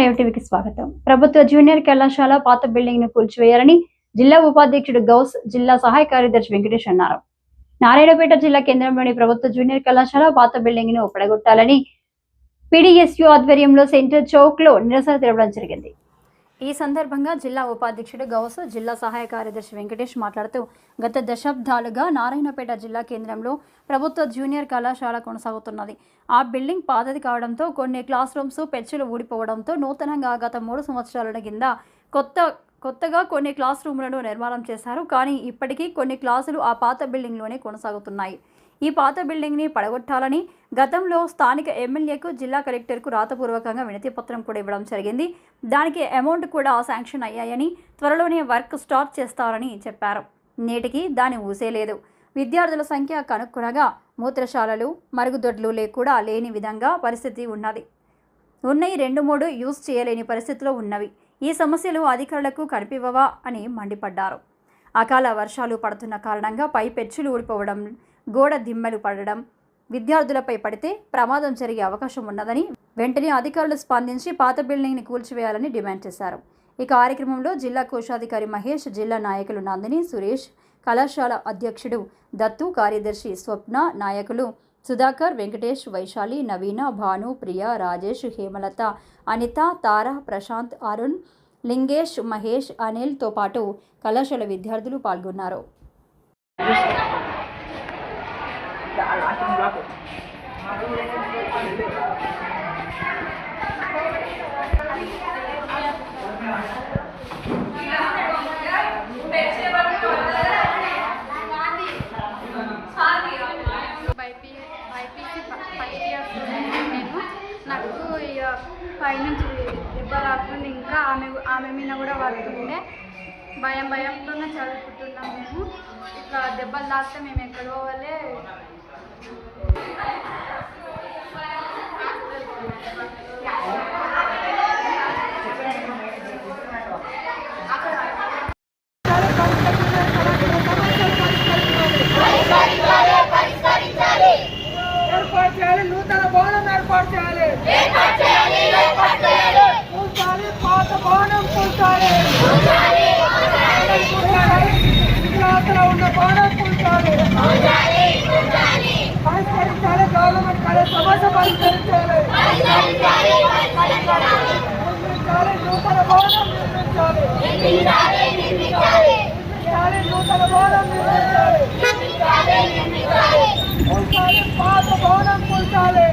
టీవీకి స్వాగతం. ప్రభుత్వ జూనియర్ కళాశాల పాత బిల్డింగ్ను కూల్చివేయాలని జిల్లా ఉపాధ్యక్షుడు గౌస్ జిల్లా సహాయ కార్యదర్శి వెంకటేష్ అన్నారు. నారాయణపేట జిల్లా కేంద్రంలోని ప్రభుత్వ జూనియర్ కళాశాల పాత బిల్డింగ్ను పడగొట్టాలని పిడిఎస్యు ఆధ్వర్యంలో సెంటర్ చౌక్లో నిరసన తెలపడం జరిగింది. ఈ సందర్భంగా జిల్లా ఉపాధ్యక్షుడు గౌస్ జిల్లా సహాయ కార్యదర్శి వెంకటేష్ మాట్లాడుతూ గత దశాబ్దాలుగా నారాయణపేట జిల్లా కేంద్రంలో ప్రభుత్వ జూనియర్ కళాశాల కొనసాగుతున్నది. ఆ బిల్డింగ్ పాతది కావడంతో కొన్ని క్లాస్ రూమ్స్ పెచ్చులు ఊడిపోవడంతో నూతనంగా గత మూడు సంవత్సరాల కింద కొత్త కొత్తగా కొన్ని క్లాస్ రూమ్లను నిర్మాణం చేశారు. కానీ ఇప్పటికీ కొన్ని క్లాసులు ఆ పాత బిల్డింగ్లోనే కొనసాగుతున్నాయి. ఈ పాత బిల్డింగ్ని పడగొట్టాలని గతంలో స్థానిక ఎమ్మెల్యేకు జిల్లా కలెక్టర్కు రాతపూర్వకంగా వినతి పత్రం కూడా ఇవ్వడం జరిగింది. దానికి అమౌంట్ కూడా శాంక్షన్ అయ్యాయని త్వరలోనే వర్క్ స్టార్ట్ చేస్తారని చెప్పారు. నేటికి దాని ఊసే లేదు. విద్యార్థుల సంఖ్య కనుక్కునగా మూత్రశాలలు మరుగుదొడ్లు లేకుండా కూడా లేని విధంగా పరిస్థితి ఉన్నది. ఉన్నాయి రెండు మూడు యూజ్ చేయలేని పరిస్థితిలో ఉన్నవి. ఈ సమస్యలు అధికారులకు కనిపివ్వవా అని మండిపడ్డారు. అకాల వర్షాలు పడుతున్న కారణంగా పై పెచ్చులు ఊడిపోవడం గోడ దిమ్మెలు పడడం విద్యార్థులపై పడితే ప్రమాదం జరిగే అవకాశం ఉన్నదని వెంటనే అధికారులు స్పందించి పాత బిల్డింగ్ని కూల్చివేయాలని డిమాండ్ చేశారు. ఈ కార్యక్రమంలో జిల్లా కోశాధికారి మహేష్ జిల్లా నాయకులు నందిని సురేష్ కళాశాల అధ్యక్షుడు దత్తు కార్యదర్శి స్వప్న నాయకులు సుధాకర్ వెంకటేష్ వైశాలి నవీన భాను ప్రియ రాజేష్ హేమలత అనిత తార ప్రశాంత్ అరుణ్ లింగేష్ మహేష్ అనిల్తో పాటు కళాశాల విద్యార్థులు పాల్గొన్నారు. పైనుంచి దెబ్బ రాకుండా ఇంకా ఆమె ఆమె మీద కూడా పడుతుండే. భయం భయంతోనే చదువుకుంటున్నాం మేము. ఇట్లా దెబ్బలు తాకితే మేము ఎక్కడ పోవాలి? ఏర్పాటు చేయాలి. నూతన భవనం ఏర్పాటు చేయాలి. భవనం కూల్చాలి వికలాంగుల ఉన్న భవనం కూల్చాలి పరిష్కరించాలి గవర్నమెంట్ కాలేజ్ సమస్య పరిష్కరించాలి నిర్మించాలి నూతన భవనం నిర్మించాలి నిర్మించాలి నూతన భవనం నిర్మించాలి కూల్చాలి పాత భవనం కూల్చాలి